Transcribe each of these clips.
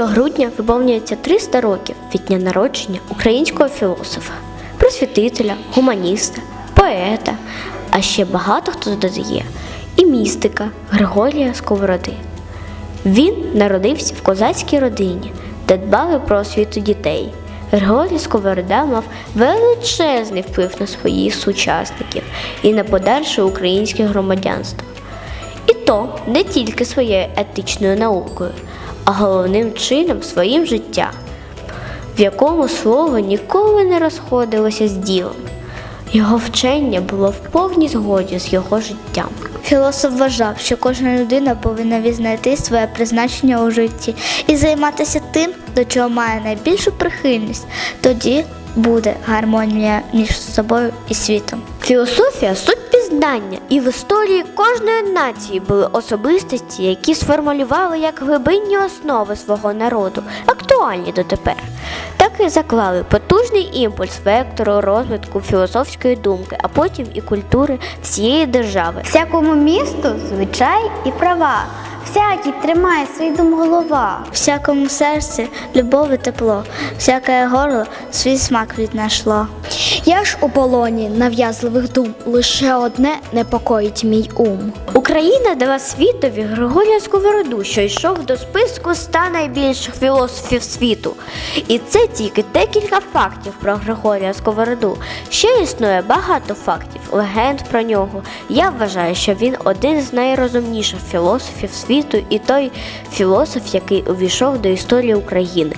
грудня виповнюється 300 років від дня народження українського філософа, просвітителя, гуманіста, поета, а ще багато хто додає і містика Григорія Сковороди. Він народився в козацькій родині, де дбали про освіту дітей. Григорій Сковорода мав величезний вплив на своїх сучасників і на подальше українське громадянство. І то не тільки своєю етичною наукою, а головним чином своїм життям, в якому слово ніколи не розходилося з ділом. Його вчення було в повній згоді з його життям. Філософ вважав, що кожна людина повинна відзнайти своє призначення у житті і займатися тим, до чого має найбільшу прихильність. Тоді буде гармонія між собою і світом. Філософія суть пізнання, і в історії кожної нації були особистості, які сформулювали як глибинні основи свого народу, актуальні дотепер. Так і заклали потужний імпульс вектору розвитку філософської думки, а потім і культури всієї держави. Всякому місту звичай і права. Всякий тримає свій дум голова. Всякому серці любов і тепло, всяке горло свій смак віднайшло. Я ж у полоні нав'язливих дум, лише одне непокоїть мій ум. Україна дала світові Григорія Сковороду, що йшов до списку ста найбільших філософів світу. І це тільки декілька фактів про Григорія Сковороду. Ще існує багато фактів, легенд про нього. Я вважаю, що він один з найрозумніших філософів світу і той філософ, який увійшов до історії України.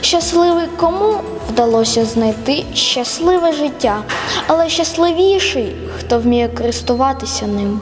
Щасливий кому вдалося знайти щасливе життя, але щасливіший, хто вміє користуватися ним.